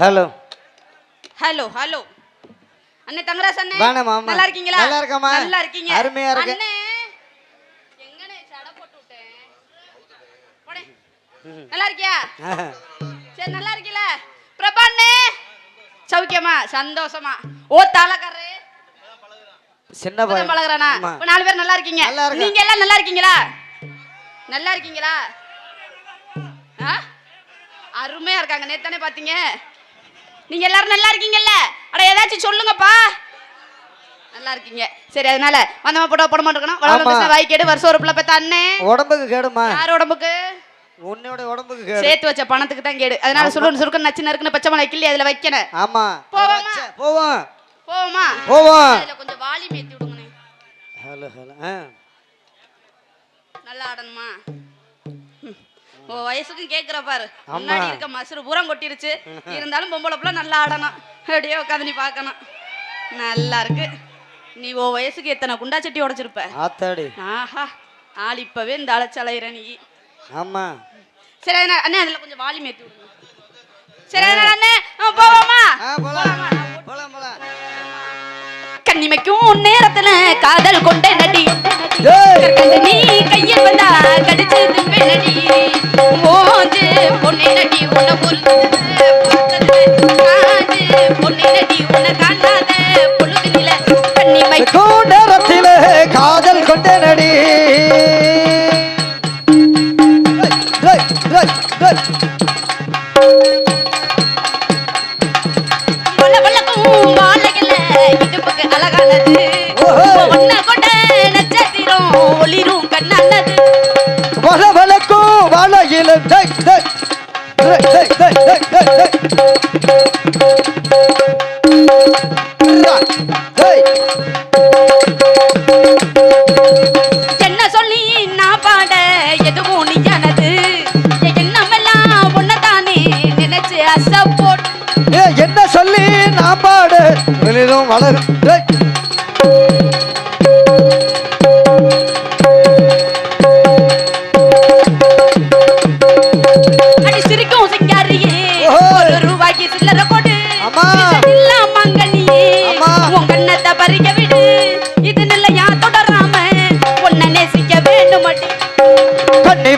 Hello hello hello அண்ணே தங்கராஜ் அண்ணே வாணே மாமா. நல்லா இருக்கீங்களா? நல்லா இருக்கேம்மா. நல்லா இருக்கீங்க. அருமையா இருக்கு. அண்ணே. எங்கனே சடை போட்டு விட்டேன். போடே. நல்லா இருக்கியா? சரி நல்லா இருக்கீல? பிரபா அண்ணே. சௌக்கியமா? சந்தோஷமா? ஓ தாளக்காரரு. சின்ன பையன் பழகுறானா? நாலு பேர் நல்லா இருக்கீங்க. நீங்க எல்லாம் நல்லா இருக்கீங்களா? நல்லா இருக்கீங்களா? அருமையா இருக்காங்க. நேத்தானே பாத்தீங்க நீங்க எல்லாரும் நல்லா இருக்கீங்கல்ல? அட ஏதாச்சும் சொல்லுங்கப்பா. நல்லா இருக்கீங்க. சரி அதனால வந்தமா போட்டோ போட மாட்டேங்கணும் ஆமா. வளவள வாய் கேடு வருஷம் ஒரு பிள்ளை பெத்த அண்ணே. உடம்புக்கு கேடுமா யார் உடம்புக்கு? உன்னோட உடம்புக்கு கேடு. சேர்த்து வச்ச பணத்துக்கு தான் கேடு. அதனால சுருன்னு சுருக்க நச்சு நறுக்குன்னு பச்சை மிளகாய் கிள்ளி அதுல வைக்கணும். ஆமா. போவோமா? போவோம். போவோமா? போவோம். அதுல கொஞ்சம் வாலி மேத்தி விடுங்கண்ணே. Hello hello. நல்லா ஆடணுமா? ஓ வயசுக்கும் கேக்குற பாரு. முன்னாடி இருக்க மசுறு பூரம் கொட்டிருச்சு. இருந்தாலும் பொம்பளை பிள்ளை நல்லா ஆடணும். அப்படியே உட்காந்து நீ பார்க்கணும். நல்லா இருக்கு. நீ ஓ வயசுக்கு எத்தனை குண்டா சட்டி உடைச்சிருப்ப? ஆத்தாடி. ஆஹா. ஆள் இப்பவே இந்த அலைச்சலையிற நீ. ஆமா. சரி அண்ணே அதுல கொஞ்சம் வாலி மேத்தி விடுங்க. சரி அண்ணே போவோமா? போலாம். போலாம் போலாம். கண்ணிமைக்கும் நேரத்துல காதல் கொண்ட நடி. கல்லடி கையில் வந்தா கடிச்சது பெண்ணடி மோஞ்சு பொன்னடி உன்னை பொன்னடி உன்னை காணாத பொழுதுல கண்ணிமை. கூடத்திலே காதல் கொண்ட நடி அழகானது. எதுவும் நீயானது என் எண்ணமெல்லாம் ஒன்னதானே நினைச்சு அசை போட்டு ஏய், என்ன சொல்லி நான் பாடு? வெளியிலும் வளரும்.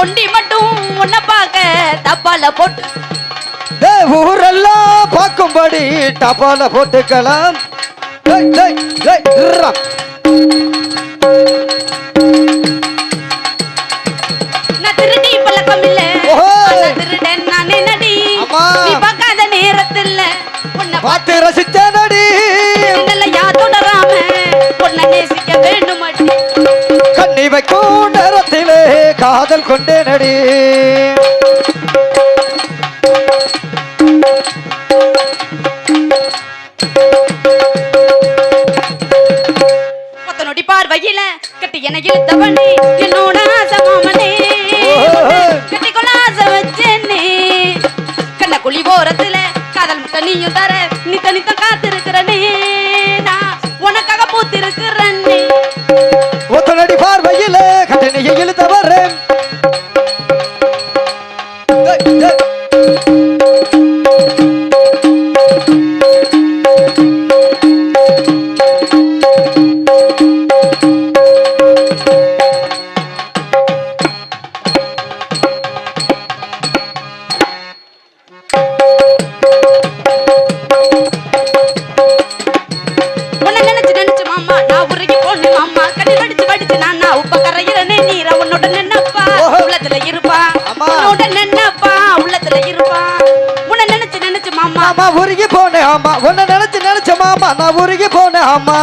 உண்டி மட்டும் உன்னை பார்க்க தப்பால போட்டு. ஊரெல்லாம் பார்க்கும்படி டப்பால போட்டுக்கலாம். காதல் கொண்டே நடி கொத்த பார்வையில கட்டி என இழுத்தவனே. என்னோட ஆசை மாமனே ஓஹோ. கட்டி கொள்ள ஆசை வச்சேனே. கண்ண குழி ஓரத்துல காதல் முட்டை நீயும் தர நித்த நித்த காத்திருக்கிறனே மாமா உருகி போனேன் ஆமா உன்னை நினைச்சு நினைச்ச மாமா நான் உருகி போனேன் ஆமா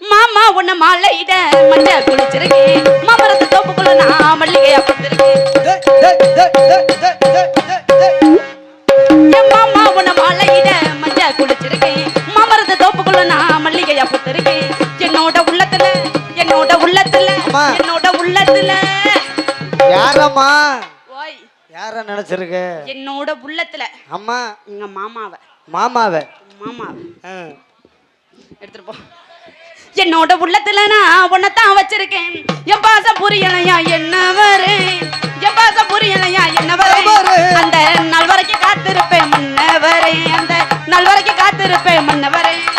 மாமா உன்னை மாலையிட மஞ்ச குளிச்சிருக்கேன். மாமரத்து தோப்புக்குள்ள நான் மல்லிகையா. என் மாமா உன்னை மாலையிட மஞ்ச குளிச்சிருக்கேன். மாமரத்து தோப்புக்குள்ள நான் மல்லிகையா பத்திருக்கேன். ஓய். யார நினைச்சிருக்க? என்னோட உள்ளத்துல. அம்மா. எங்க மாமாவை. மாமாவை? மாமாவை. எடுத்துட்டு போ. என்னோட உள்ளத்துல நான் உன்னைத்தான் வச்சிருக்கேன். என் பாசம் புரியலையா என்ன வரேன் என் பாசம் புரியலையா என்ன வரேன் வரேன். அந்த நாள் வரைக்கும் காத்திருப்பேன் மன்னவரே அந்த நாள் வரைக்கும் காத்திருப்பேன் மன்னவரே டேய்,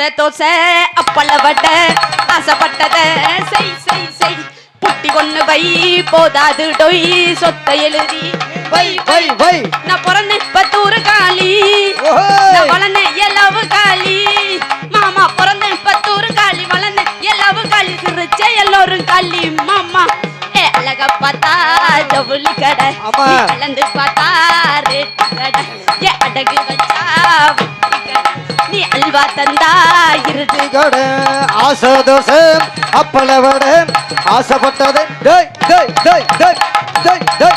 ஆசை தோசை அப்பள வடை. ஆசைப்பட்டத செய் செய் செய். புட்டி ஒண்ணு வை போதாது டொய். சொத்தை எழுதி வை வை, வை. நான் பிறந்த பத்தூரு ஓஹோ. நான் வளர்ந்த எல்லவு காளி. மாமா பிறந்த பத்தூரு காளி. வளர்ந்த எல்லவு காளி. சிரிச்ச எல்லோரும் காளி. மாமா அழக பார்த்தா ஜவுளி கடை. கலந்து பார்த்தா ரேட்டு கடை. அடகு வச்சா வட்டி அல்வா தந்தா இருது. கடை, ஆசை தோசை அப்பள வடை ஆசைப்பட்டது. டேய் டேய் டேய் டேய் டேய் டேய் டேய்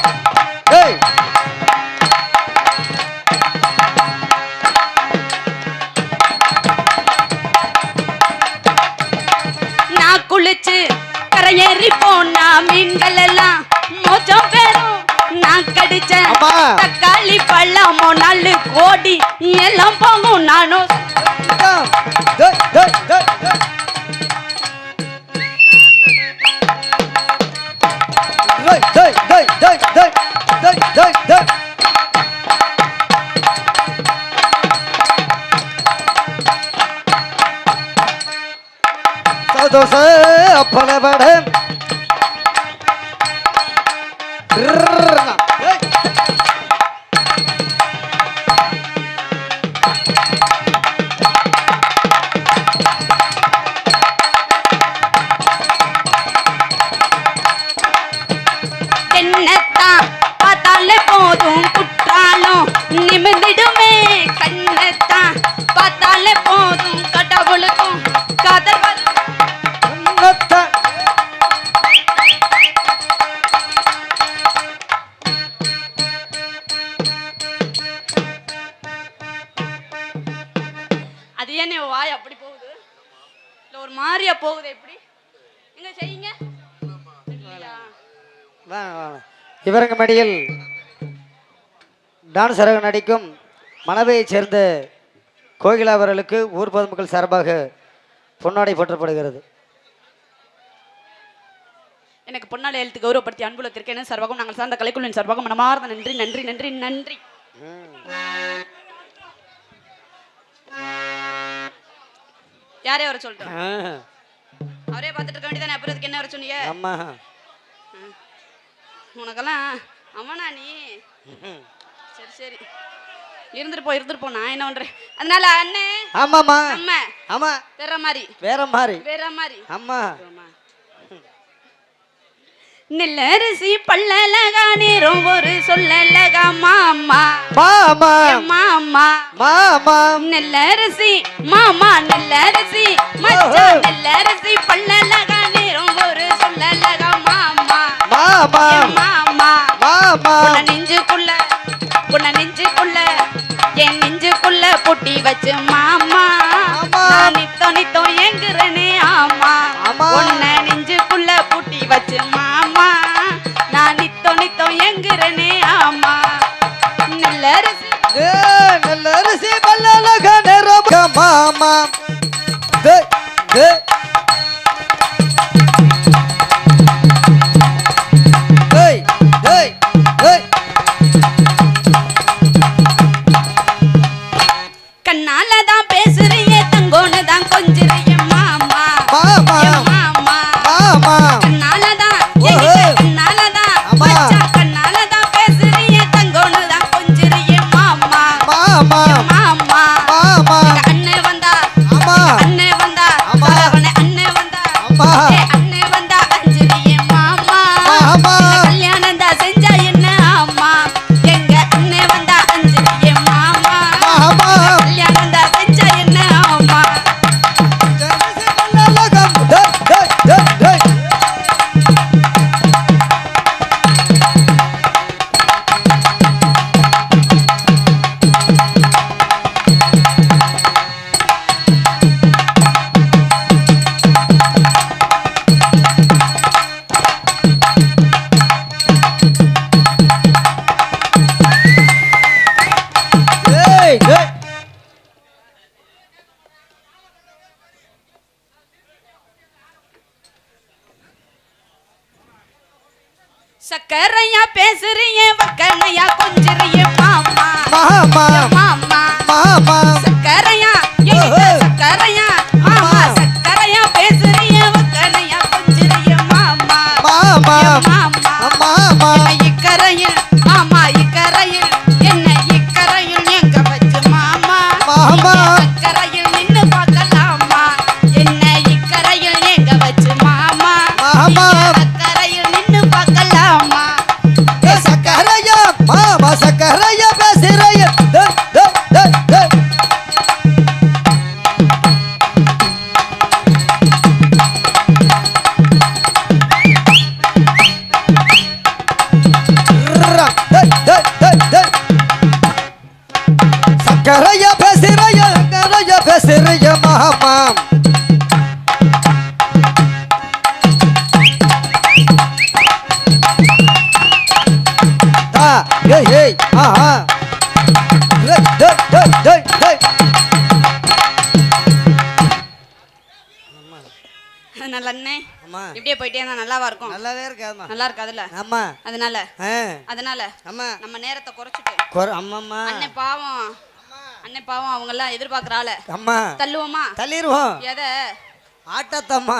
சதோச அப்பளவடம் வாய் அப்படி போகுது. இல்ல ஒரு மாதிரியா போகுது எப்படி? எங்க செய்யுங்க. இவரங்க மடியில் டான்ஸராக நடிக்கும் மணவையைச் சேர்ந்த கோகிலா அவர்களுக்கு ஊர் பொதுமக்கள் சார்பாக பொன்னாடை போற்றப்படுகிறது. எனக்கு பொன்னாளை எழுத்து கௌரவப்படுத்தி அன்புல திருக்கேன சர்வகம் நாங்கள் சார்ந்த கலைக்குழுவின் சர்வகம் மனமார்ந்த நன்றி நன்றி நன்றி நன்றி. யாரே வர சொல்லிட்டோம் அவரே பார்த்துட்டு இருக்க வேண்டியதானே அப்புறம் இதுக்கு என்ன வர சொன்னீங்க? உனக்கெல்லாம் அவனா நீ? சரி சரி. இருந்துட்டு போ இருந்துட்டு போ நான் என்ன பண்றேன்? அதனால அண்ணே ஆமாம்மா. அம்மா ஆமா. வேற மாதிரி. வேற மாதிரி. வேற மாதிரி. அம்மா. நெல்லரிசி பல்லலகா நேரம் ஒரு சொல்லலகா மாமா. மாமா. மாமா. மாமா. நெல்லரிசி மாமா நெல்லரிசி. மச்சான் நெல்லரிசி பல்லலகா நேரம் ஒரு சொல்லலகா மாமா. மாமா. மாமா. மாமா. உன்னை நெஞ்சுக்குள்ள உன்னை நெஞ்சுக்குள்ள என் நெஞ்சுக்குள்ள பொட்டி வச்சு மாமா. ஆமா. நான் நித்தோ நித்தோ ஏங்குறனே ஆமா. அம்மா. டே டே டேய் கண்ணால தான் பேசுறியே தங்கோன்னு தான் கொஞ்சிறிய. ஏய் ஏய் ஆஹா டேய் டேய் டேய் டேய் டேய். நல்ல அண்ணே. அம்மா. இப்படியே போயிட்டே இருந்தா நல்லாவா இருக்கும்? நல்லாவே இருக்காதுமா நல்லா இருக்காதுல்ல? அம்மா. அதனால? ஆ. அதனால? அம்மா. நம்ம நேரத்தை குறைச்சிட்டு. கொர அம்மாம்மா. அண்ணன் பாவம். அண்ணன் பாவம் அவங்க எல்லாம் எதிர்பார்க்கற ஆள. அம்மா. தள்ளுவோமா? தள்ளிடுவோம் எதை? ஆட்டத்தம்மா.